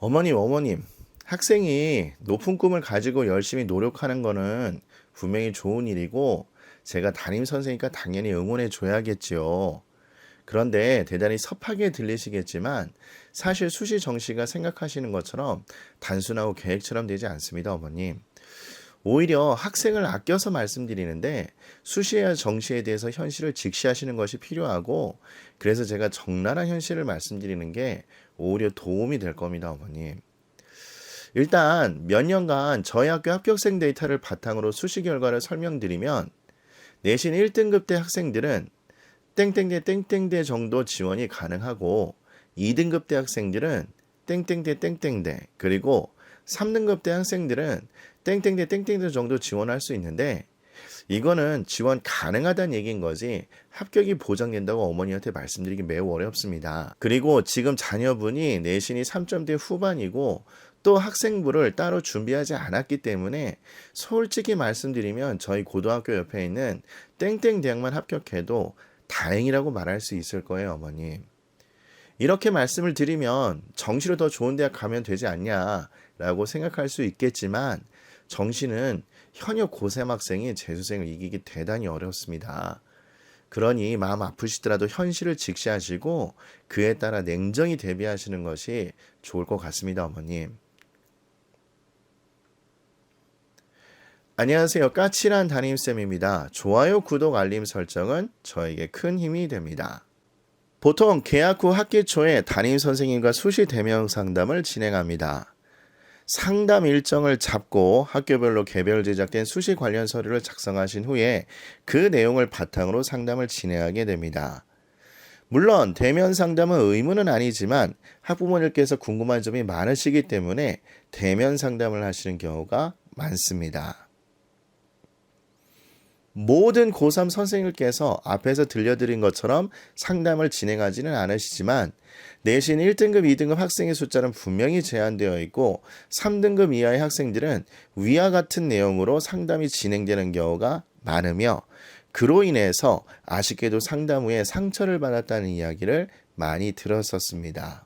어머님, 어머님, 학생이 높은 꿈을 가지고 열심히 노력하는 거는 분명히 좋은 일이고, 제가 담임 선생이니까 당연히 응원해 줘야겠지요. 그런데 대단히 섭하게 들리시겠지만, 사실 수시 정시가 생각하시는 것처럼 단순하고 계획처럼 되지 않습니다, 어머님. 오히려 학생을 아껴서 말씀드리는데 수시와 정시에 대해서 현실을 직시하시는 것이 필요하고 그래서 제가 적나라한 현실을 말씀드리는 게 오히려 도움이 될 겁니다, 어머님. 일단 몇 년간 저희 학교 합격생 데이터를 바탕으로 수시 결과를 설명드리면 내신 1등급 대 학생들은 땡땡대 땡땡대 정도 지원이 가능하고 2등급 대 학생들은 땡땡대 땡땡대 그리고 3등급 대 학생들은 땡땡대 땡땡대 정도 지원할 수 있는데 이거는 지원 가능하다는 얘기인 거지 합격이 보장된다고 어머니한테 말씀드리기 매우 어렵습니다. 그리고 지금 자녀분이 내신이 3점대 후반이고 또 학생부를 따로 준비하지 않았기 때문에 솔직히 말씀드리면 저희 고등학교 옆에 있는 땡땡 대학만 합격해도 다행이라고 말할 수 있을 거예요, 어머님. 이렇게 말씀을 드리면 정시로 더 좋은 대학 가면 되지 않냐라고 생각할 수 있겠지만 정시는 현역 고3 학생이 재수생을 이기기 대단히 어렵습니다. 그러니 마음 아프시더라도 현실을 직시하시고 그에 따라 냉정히 대비하시는 것이 좋을 것 같습니다, 어머님. 안녕하세요. 까칠한 담임쌤입니다. 좋아요, 구독, 알림 설정은 저에게 큰 힘이 됩니다. 보통 개학 후 학기 초에 담임 선생님과 수시 대면 상담을 진행합니다. 상담 일정을 잡고 학교별로 개별 제작된 수시 관련 서류를 작성하신 후에 그 내용을 바탕으로 상담을 진행하게 됩니다. 물론 대면 상담은 의무는 아니지만 학부모님께서 궁금한 점이 많으시기 때문에 대면 상담을 하시는 경우가 많습니다. 모든 고3 선생님께서 앞에서 들려드린 것처럼 상담을 진행하지는 않으시지만 내신 1등급, 2등급 학생의 숫자는 분명히 제한되어 있고 3등급 이하의 학생들은 위와 같은 내용으로 상담이 진행되는 경우가 많으며 그로 인해서 아쉽게도 상담 후에 상처를 받았다는 이야기를 많이 들었었습니다.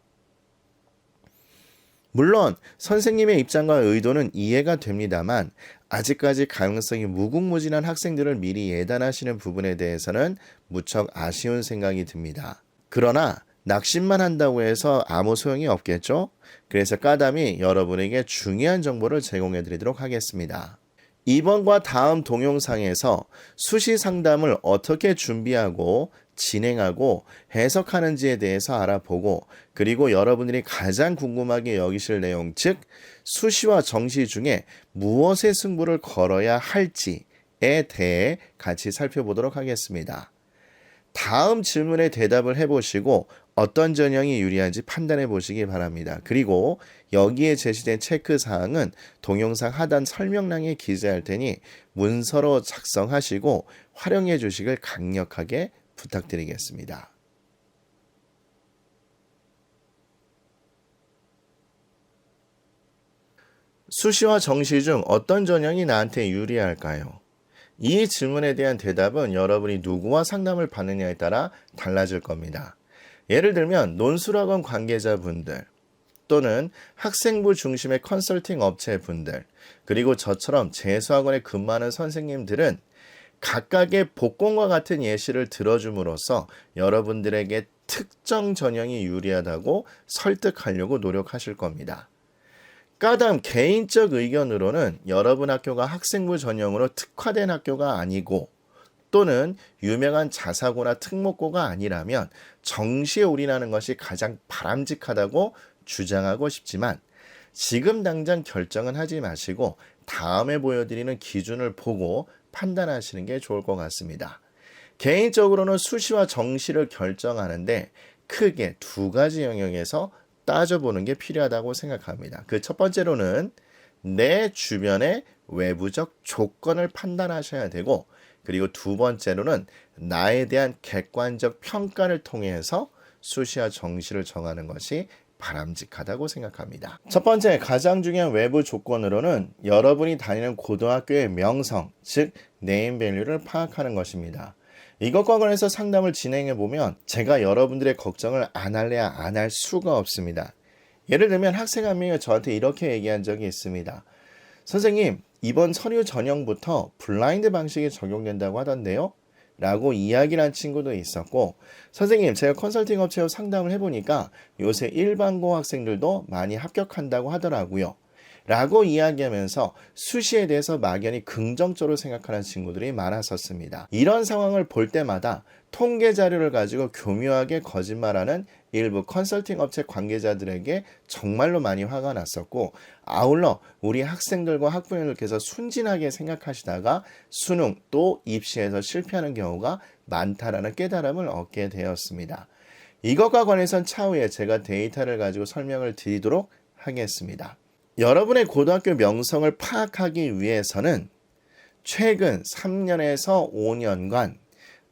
물론 선생님의 입장과 의도는 이해가 됩니다만 아직까지 가능성이 무궁무진한 학생들을 미리 예단하시는 부분에 대해서는 무척 아쉬운 생각이 듭니다. 그러나 낙심만 한다고 해서 아무 소용이 없겠죠? 그래서 까담이 여러분에게 중요한 정보를 제공해 드리도록 하겠습니다. 이번과 다음 동영상에서 수시 상담을 어떻게 준비하고 진행하고 해석하는지에 대해서 알아보고 그리고 여러분들이 가장 궁금하게 여기실 내용 즉 수시와 정시 중에 무엇의 승부를 걸어야 할지에 대해 같이 살펴보도록 하겠습니다. 다음 질문에 대답을 해보시고 어떤 전형이 유리한지 판단해 보시기 바랍니다. 그리고 여기에 제시된 체크 사항은 동영상 하단 설명란에 기재할 테니 문서로 작성하시고 활용해 주시길 강력하게 부탁드리겠습니다. 수시와 정시 중 어떤 전형이 나한테 유리할까요? 이 질문에 대한 대답은 여러분이 누구와 상담을 받느냐에 따라 달라질 겁니다. 예를 들면 논술학원 관계자분들 또는 학생부 중심의 컨설팅 업체 분들 그리고 저처럼 재수학원에 근무하는 선생님들은 각각의 복권과 같은 예시를 들어줌으로써 여러분들에게 특정 전형이 유리하다고 설득하려고 노력하실 겁니다. 까담 개인적 의견으로는 여러분 학교가 학생부 전형으로 특화된 학교가 아니고 또는 유명한 자사고나 특목고가 아니라면 정시에 올인하는 것이 가장 바람직하다고 주장하고 싶지만 지금 당장 결정은 하지 마시고 다음에 보여드리는 기준을 보고 판단하시는 게 좋을 것 같습니다. 개인적으로는 수시와 정시를 결정하는데 크게 두 가지 영역에서 따져보는 게 필요하다고 생각합니다. 그 첫 번째로는 내 주변의 외부적 조건을 판단하셔야 되고, 그리고 두 번째로는 나에 대한 객관적 평가를 통해서 수시와 정시를 정하는 것이 바람직하다고 생각합니다. 첫 번째 가장 중요한 외부 조건으로는 여러분이 다니는 고등학교의 명성, 즉 네임 밸류를 파악하는 것입니다. 이것과 관해서 상담을 진행해 보면 제가 여러분들의 걱정을 안 할래야 안 할 수가 없습니다. 예를 들면 학생 한 명이 저한테 이렇게 얘기한 적이 있습니다. 선생님, 이번 서류 전형부터 블라인드 방식이 적용된다고 하던데요? 라고 이야기를 한 친구도 있었고, 선생님, 제가 컨설팅 업체와 상담을 해보니까 요새 일반고 학생들도 많이 합격한다고 하더라고요. 라고 이야기하면서 수시에 대해서 막연히 긍정적으로 생각하는 친구들이 많았었습니다. 이런 상황을 볼 때마다 통계 자료를 가지고 교묘하게 거짓말하는 일부 컨설팅 업체 관계자들에게 정말로 많이 화가 났었고 아울러 우리 학생들과 학부모님들께서 순진하게 생각하시다가 수능 또 입시에서 실패하는 경우가 많다라는 깨달음을 얻게 되었습니다. 이것과 관해선 차후에 제가 데이터를 가지고 설명을 드리도록 하겠습니다. 여러분의 고등학교 명성을 파악하기 위해서는 최근 3년에서 5년간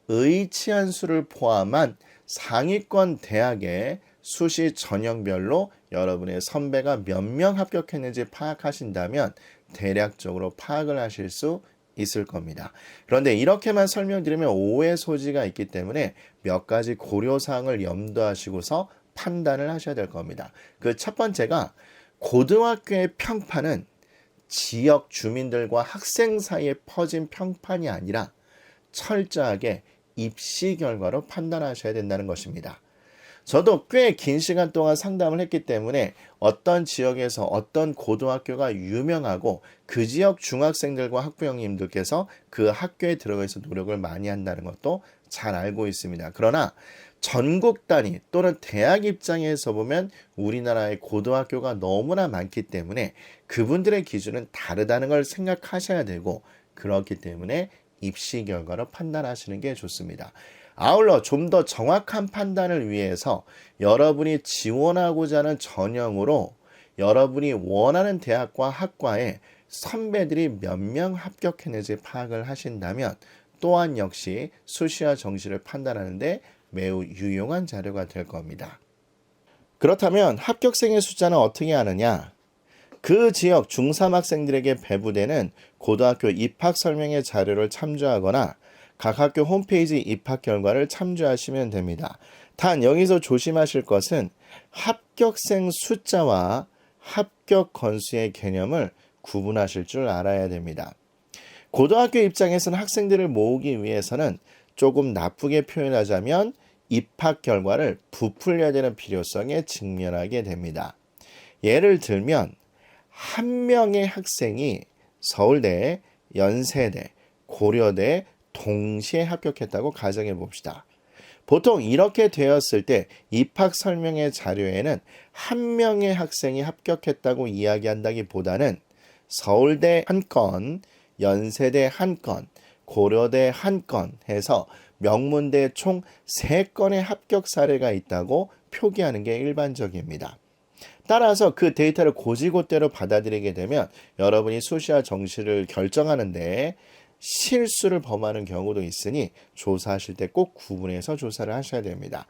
의치한 수를 포함한 상위권 대학의 수시 전형별로 여러분의 선배가 몇 명 합격했는지 파악하신다면 대략적으로 파악을 하실 수 있을 겁니다. 그런데 이렇게만 설명드리면 오해 소지가 있기 때문에 몇 가지 고려사항을 염두하시고서 판단을 하셔야 될 겁니다. 그 첫 번째가 고등학교의 평판은 지역 주민들과 학생 사이에 퍼진 평판이 아니라 철저하게 입시 결과로 판단하셔야 된다는 것입니다. 저도 꽤 긴 시간 동안 상담을 했기 때문에 어떤 지역에서 어떤 고등학교가 유명하고 그 지역 중학생들과 학부형님들께서 그 학교에 들어가서 노력을 많이 한다는 것도 잘 알고 있습니다. 그러나 전국 단위 또는 대학 입장에서 보면 우리나라의 고등학교가 너무나 많기 때문에 그분들의 기준은 다르다는 걸 생각하셔야 되고 그렇기 때문에 입시 결과로 판단하시는 게 좋습니다. 아울러 좀 더 정확한 판단을 위해서 여러분이 지원하고자 하는 전형으로 여러분이 원하는 대학과 학과에 선배들이 몇 명 합격했는지 파악을 하신다면 또한 역시 수시와 정시를 판단하는데 매우 유용한 자료가 될 겁니다. 그렇다면 합격생의 숫자는 어떻게 하느냐? 그 지역 중3 학생들에게 배부되는 고등학교 입학 설명의 자료를 참조하거나 각 학교 홈페이지 입학 결과를 참조하시면 됩니다. 단 여기서 조심하실 것은 합격생 숫자와 합격 건수의 개념을 구분하실 줄 알아야 됩니다. 고등학교 입장에서는 학생들을 모으기 위해서는 조금 나쁘게 표현하자면 입학 결과를 부풀려야 되는 필요성에 직면하게 됩니다. 예를 들면 한 명의 학생이 서울대, 연세대, 고려대 동시에 합격했다고 가정해 봅시다. 보통 이렇게 되었을 때 입학 설명의 자료에는 한 명의 학생이 합격했다고 이야기한다기 보다는 서울대 한 건, 연세대 한 건, 고려대 한 건 해서 명문대 총 3건의 합격 사례가 있다고 표기하는 게 일반적입니다. 따라서 그 데이터를 고지고대로 받아들이게 되면 여러분이 수시와 정시를 결정하는데 실수를 범하는 경우도 있으니 조사하실 때 꼭 구분해서 조사를 하셔야 됩니다.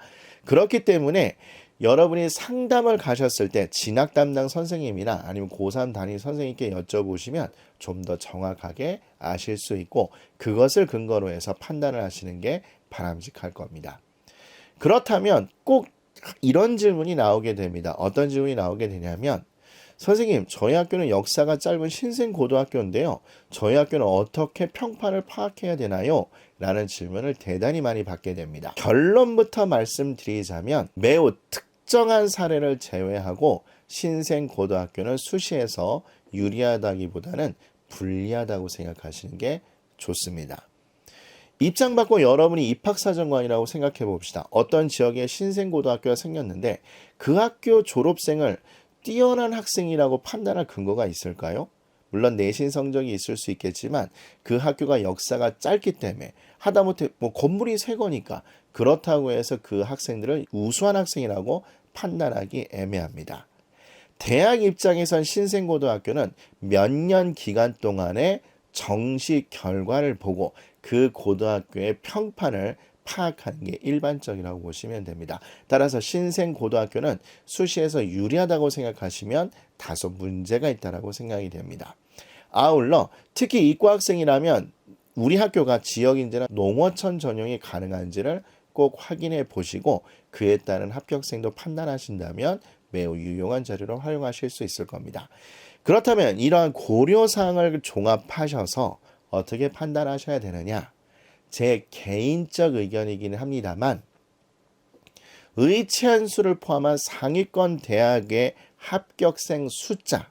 그렇기 때문에 여러분이 상담을 가셨을 때 진학 담당 선생님이나 아니면 고3 담임 선생님께 여쭤보시면 좀 더 정확하게 아실 수 있고 그것을 근거로 해서 판단을 하시는 게 바람직할 겁니다. 그렇다면 꼭 이런 질문이 나오게 됩니다. 어떤 질문이 나오게 되냐면 선생님, 저희 학교는 역사가 짧은 신생 고등학교인데요. 저희 학교는 어떻게 평판을 파악해야 되나요? 라는 질문을 대단히 많이 받게 됩니다. 결론부터 말씀드리자면 매우 특정한 사례를 제외하고 신생 고등학교는 수시에서 유리하다기보다는 불리하다고 생각하시는 게 좋습니다. 입장 받고 여러분이 입학사정관이라고 생각해 봅시다. 어떤 지역에 신생고등학교가 생겼는데 그 학교 졸업생을 뛰어난 학생이라고 판단할 근거가 있을까요? 물론 내신 성적이 있을 수 있겠지만 그 학교가 역사가 짧기 때문에 하다못해 뭐 건물이 새 거니까 그렇다고 해서 그 학생들을 우수한 학생이라고 판단하기 애매합니다. 대학 입장에선 신생고등학교는 몇 년 기간 동안의 정시 결과를 보고 그 고등학교의 평판을 파악하는 게 일반적이라고 보시면 됩니다. 따라서 신생 고등학교는 수시에서 유리하다고 생각하시면 다소 문제가 있다라고 생각이 됩니다. 아울러 특히 이과 학생이라면 우리 학교가 지역인재나 농어촌 전용이 가능한지를 꼭 확인해 보시고 그에 따른 합격생도 판단하신다면 매우 유용한 자료로 활용하실 수 있을 겁니다. 그렇다면 이러한 고려 사항을 종합하셔서 어떻게 판단하셔야 되느냐? 제 개인적 의견이기는 합니다만 의치한 수를 포함한 상위권 대학의 합격생 숫자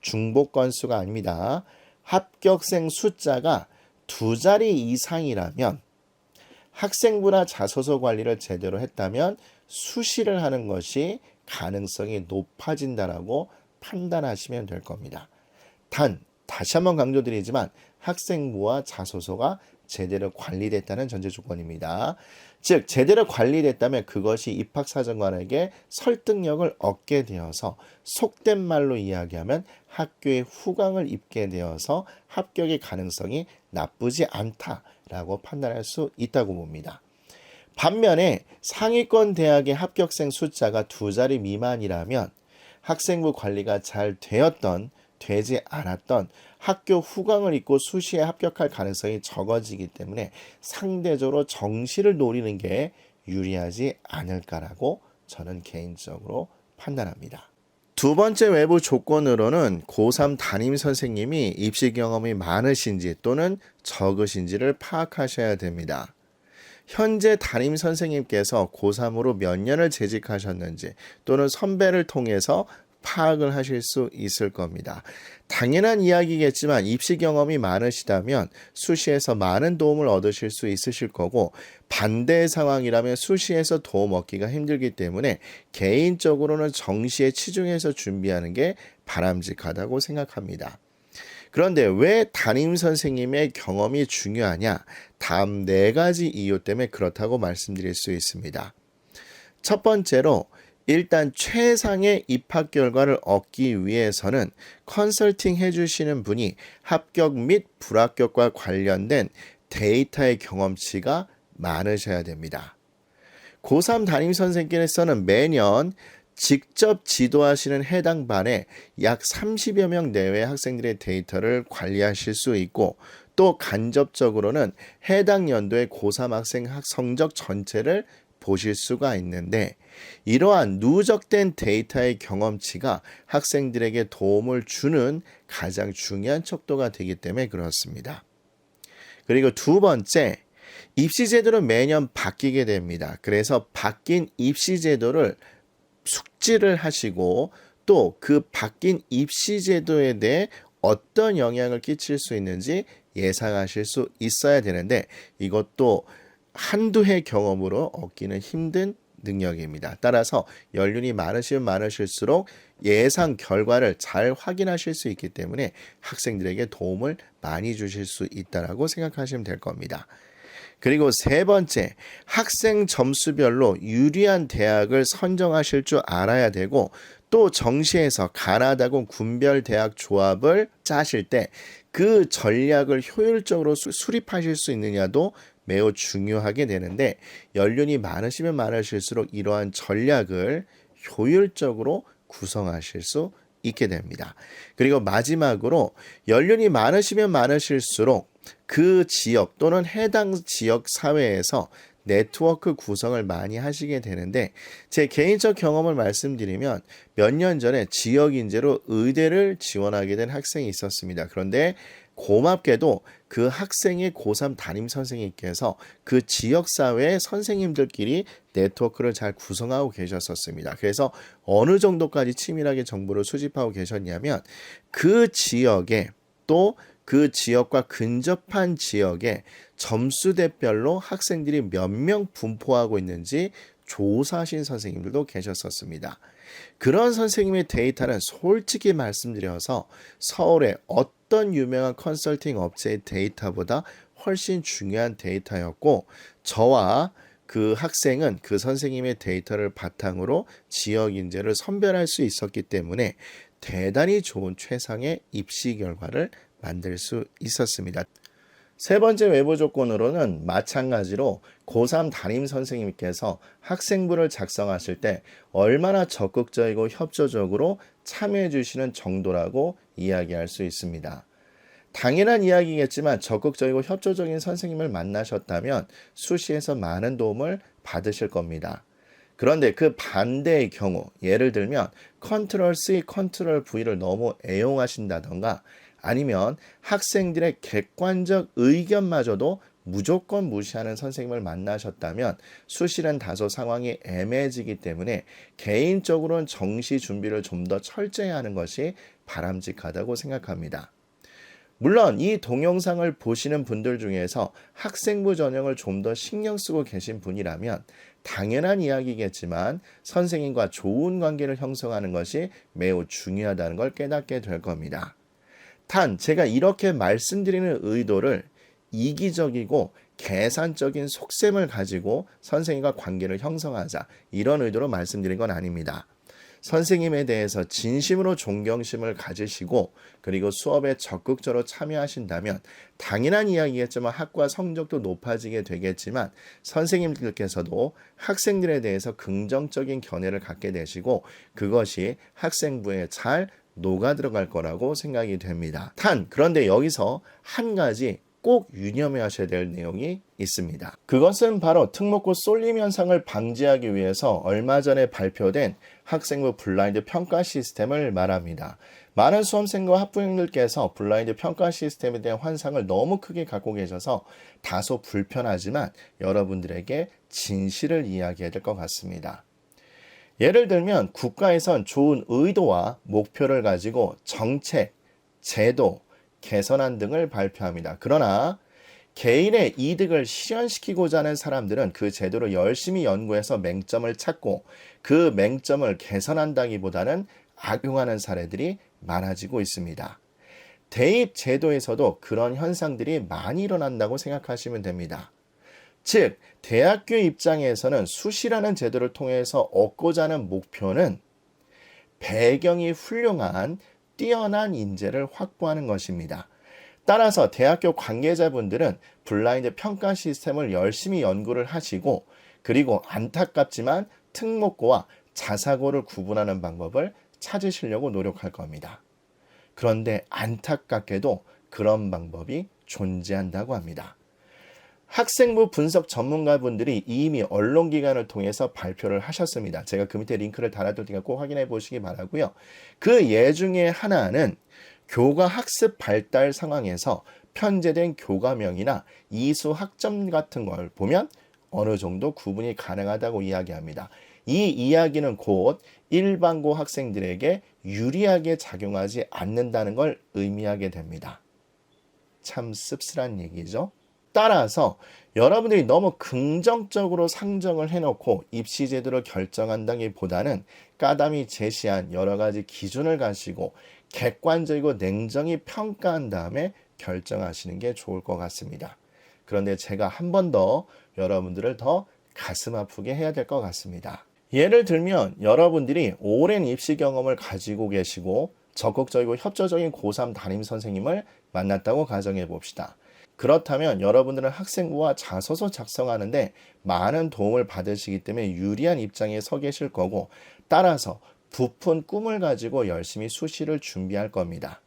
중복 건수가 아닙니다. 합격생 숫자가 두 자리 이상이라면 학생부나 자소서 관리를 제대로 했다면 수시를 하는 것이 가능성이 높아진다라고 판단하시면 될 겁니다. 단 다시 한번 강조드리지만 학생부와 자소서가 제대로 관리됐다는 전제 조건입니다. 즉 제대로 관리됐다면 그것이 입학사정관에게 설득력을 얻게 되어서 속된 말로 이야기하면 학교의 후광을 입게 되어서 합격의 가능성이 나쁘지 않다라고 판단할 수 있다고 봅니다. 반면에 상위권 대학의 합격생 숫자가 두 자리 미만이라면 학생부 관리가 잘 되었던 되지 않았던 학교 후광을 입고 수시에 합격할 가능성이 적어지기 때문에 상대적으로 정시를 노리는 게 유리하지 않을까라고 저는 개인적으로 판단합니다. 두 번째 외부 조건으로는 고3 담임 선생님이 입시 경험이 많으신지 또는 적으신지를 파악하셔야 됩니다. 현재 담임 선생님께서 고3으로 몇 년을 재직하셨는지 또는 선배를 통해서 파악을 하실 수 있을 겁니다. 당연한 이야기겠지만 입시 경험이 많으시다면 수시에서 많은 도움을 얻으실 수 있으실 거고 반대의 상황이라면 수시에서 도움 얻기가 힘들기 때문에 개인적으로는 정시에 치중해서 준비하는 게 바람직하다고 생각합니다. 그런데 왜 담임 선생님의 경험이 중요하냐? 다음 네 가지 이유 때문에 그렇다고 말씀드릴 수 있습니다. 첫 번째로 일단 최상의 입학 결과를 얻기 위해서는 컨설팅 해주시는 분이 합격 및 불합격과 관련된 데이터의 경험치가 많으셔야 됩니다. 고3 담임 선생님께서는 매년 직접 지도하시는 해당 반에 약 30여 명 내외 학생들의 데이터를 관리하실 수 있고 또 간접적으로는 해당 연도의 고3 학생 학 성적 전체를 보실 수가 있는데 이러한 누적된 데이터의 경험치가 학생들에게 도움을 주는 가장 중요한 척도가 되기 때문에 그렇습니다. 그리고 두 번째, 입시 제도는 매년 바뀌게 됩니다. 그래서 바뀐 입시 제도를 숙지를 하시고 또 그 바뀐 입시 제도에 대해 어떤 영향을 끼칠 수 있는지 예상하실 수 있어야 되는데 이것도 한두 해 경험으로 얻기는 힘든 능력입니다. 따라서 연륜이 많으시면 많으실수록 예상 결과를 잘 확인하실 수 있기 때문에 학생들에게 도움을 많이 주실 수 있다라고 생각하시면 될 겁니다. 그리고 세 번째, 학생 점수별로 유리한 대학을 선정하실 줄 알아야 되고 또 정시에서 가나다고 군별 대학 조합을 짜실 때 그 전략을 효율적으로 수립하실 수 있느냐도 매우 중요하게 되는데 연륜이 많으시면 많으실수록 이러한 전략을 효율적으로 구성하실 수 있게 됩니다. 그리고 마지막으로 연륜이 많으시면 많으실수록 그 지역 또는 해당 지역 사회에서 네트워크 구성을 많이 하시게 되는데 제 개인적 경험을 말씀드리면 몇 년 전에 지역 인재로 의대를 지원하게 된 학생이 있었습니다. 그런데 고맙게도 그 학생의 고3 담임 선생님께서 그 지역사회 선생님들끼리 네트워크를 잘 구성하고 계셨었습니다. 그래서 어느 정도까지 치밀하게 정보를 수집하고 계셨냐면 그 지역에 또 그 지역과 근접한 지역에 점수대별로 학생들이 몇 명 분포하고 있는지 조사하신 선생님들도 계셨었습니다. 그런 선생님의 데이터는 솔직히 말씀드려서 서울의 어떤 유명한 컨설팅 업체의 데이터보다 훨씬 중요한 데이터였고 저와 그 학생은 그 선생님의 데이터를 바탕으로 지역 인재를 선별할 수 있었기 때문에 대단히 좋은 최상의 입시 결과를 만들 수 있었습니다. 세 번째 외부 조건으로는 마찬가지로 고3 담임 선생님께서 학생부를 작성하실 때 얼마나 적극적이고 협조적으로 참여해 주시는 정도라고 이야기할 수 있습니다. 당연한 이야기겠지만 적극적이고 협조적인 선생님을 만나셨다면 수시에서 많은 도움을 받으실 겁니다. 그런데 그 반대의 경우, 예를 들면 컨트롤 C, 컨트롤 V를 너무 애용하신다던가 아니면 학생들의 객관적 의견마저도 무조건 무시하는 선생님을 만나셨다면 수시는 다소 상황이 애매해지기 때문에 개인적으로는 정시 준비를 좀 더 철저히 하는 것이 바람직하다고 생각합니다. 물론 이 동영상을 보시는 분들 중에서 학생부 전형을 좀 더 신경 쓰고 계신 분이라면 당연한 이야기겠지만 선생님과 좋은 관계를 형성하는 것이 매우 중요하다는 걸 깨닫게 될 겁니다. 단, 제가 이렇게 말씀드리는 의도를 이기적이고 계산적인 속셈을 가지고 선생님과 관계를 형성하자 이런 의도로 말씀드린 건 아닙니다. 선생님에 대해서 진심으로 존경심을 가지시고 그리고 수업에 적극적으로 참여하신다면 당연한 이야기겠지만 학과 성적도 높아지게 되겠지만 선생님들께서도 학생들에 대해서 긍정적인 견해를 갖게 되시고 그것이 학생부에 잘 녹아 들어갈 거라고 생각이 됩니다. 단 그런데 여기서 한 가지 꼭 유념해 하셔야 될 내용이 있습니다. 그것은 바로 특목고 쏠림 현상을 방지하기 위해서 얼마 전에 발표된 학생부 블라인드 평가 시스템을 말합니다. 많은 수험생과 학부형들께서 블라인드 평가 시스템에 대한 환상을 너무 크게 갖고 계셔서 다소 불편하지만 여러분들에게 진실을 이야기해야 될 것 같습니다. 예를 들면 국가에선 좋은 의도와 목표를 가지고 정책, 제도, 개선안 등을 발표합니다. 그러나 개인의 이득을 실현시키고자 하는 사람들은 그 제도를 열심히 연구해서 맹점을 찾고 그 맹점을 개선한다기보다는 악용하는 사례들이 많아지고 있습니다. 대입 제도에서도 그런 현상들이 많이 일어난다고 생각하시면 됩니다. 즉, 대학교 입장에서는 수시라는 제도를 통해서 얻고자 하는 목표는 배경이 훌륭한 뛰어난 인재를 확보하는 것입니다. 따라서 대학교 관계자분들은 블라인드 평가 시스템을 열심히 연구를 하시고 그리고 안타깝지만 특목고와 자사고를 구분하는 방법을 찾으시려고 노력할 겁니다. 그런데 안타깝게도 그런 방법이 존재한다고 합니다. 학생부 분석 전문가분들이 이미 언론기관을 통해서 발표를 하셨습니다. 제가 그 밑에 링크를 달아둘 테니까 꼭 확인해 보시기 바라고요. 그 예 중에 하나는 교과 학습 발달 상황에서 편제된 교과명이나 이수 학점 같은 걸 보면 어느 정도 구분이 가능하다고 이야기합니다. 이 이야기는 곧 일반고 학생들에게 유리하게 작용하지 않는다는 걸 의미하게 됩니다. 참 씁쓸한 얘기죠. 따라서 여러분들이 너무 긍정적으로 상정을 해놓고 입시 제도를 결정한다기보다는 까담이 제시한 여러 가지 기준을 가지고 객관적이고 냉정히 평가한 다음에 결정하시는 게 좋을 것 같습니다. 그런데 제가 한 번 더 여러분들을 더 가슴 아프게 해야 될 것 같습니다. 예를 들면 여러분들이 오랜 입시 경험을 가지고 계시고 적극적이고 협조적인 고3 담임 선생님을 만났다고 가정해 봅시다. 그렇다면 여러분들은 학생부와 자소서 작성하는데 많은 도움을 받으시기 때문에 유리한 입장에 서 계실 거고 따라서 부푼 꿈을 가지고 열심히 수시를 준비할 겁니다.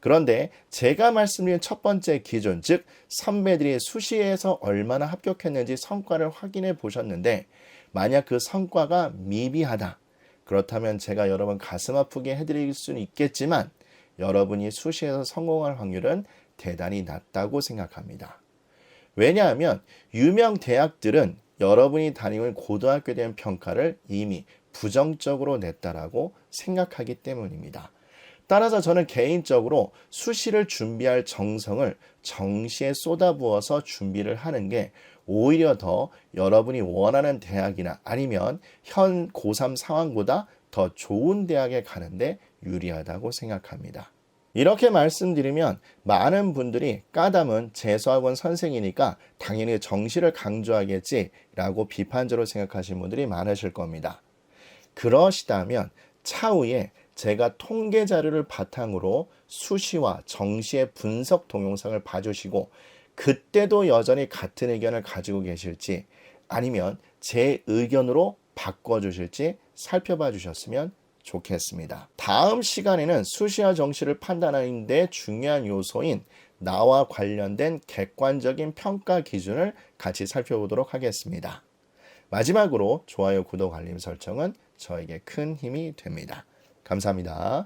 그런데 제가 말씀드린 첫 번째 기준, 즉 선배들이 수시에서 얼마나 합격했는지 성과를 확인해 보셨는데 만약 그 성과가 미비하다. 그렇다면 제가 여러분 가슴 아프게 해드릴 수는 있겠지만 여러분이 수시에서 성공할 확률은 대단히 낮다고 생각합니다. 왜냐하면 유명 대학들은 여러분이 다니는 고등학교에 대한 평가를 이미 부정적으로 냈다라고 생각하기 때문입니다. 따라서 저는 개인적으로 수시를 준비할 정성을 정시에 쏟아부어서 준비를 하는 게 오히려 더 여러분이 원하는 대학이나 아니면 현 고3 상황보다 더 좋은 대학에 가는데 유리하다고 생각합니다. 이렇게 말씀드리면 많은 분들이 까담은 재수학원 선생이니까 당연히 정시를 강조하겠지라고 비판적으로 생각하시는 분들이 많으실 겁니다. 그러시다면 차후에 제가 통계 자료를 바탕으로 수시와 정시의 분석 동영상을 봐주시고 그때도 여전히 같은 의견을 가지고 계실지 아니면 제 의견으로 바꿔주실지 살펴봐 주셨으면 좋겠습니다. 다음 시간에는 수시와 정시를 판단하는 데 중요한 요소인 나와 관련된 객관적인 평가 기준을 같이 살펴보도록 하겠습니다. 마지막으로 좋아요, 구독, 알림 설정은 저에게 큰 힘이 됩니다. 감사합니다.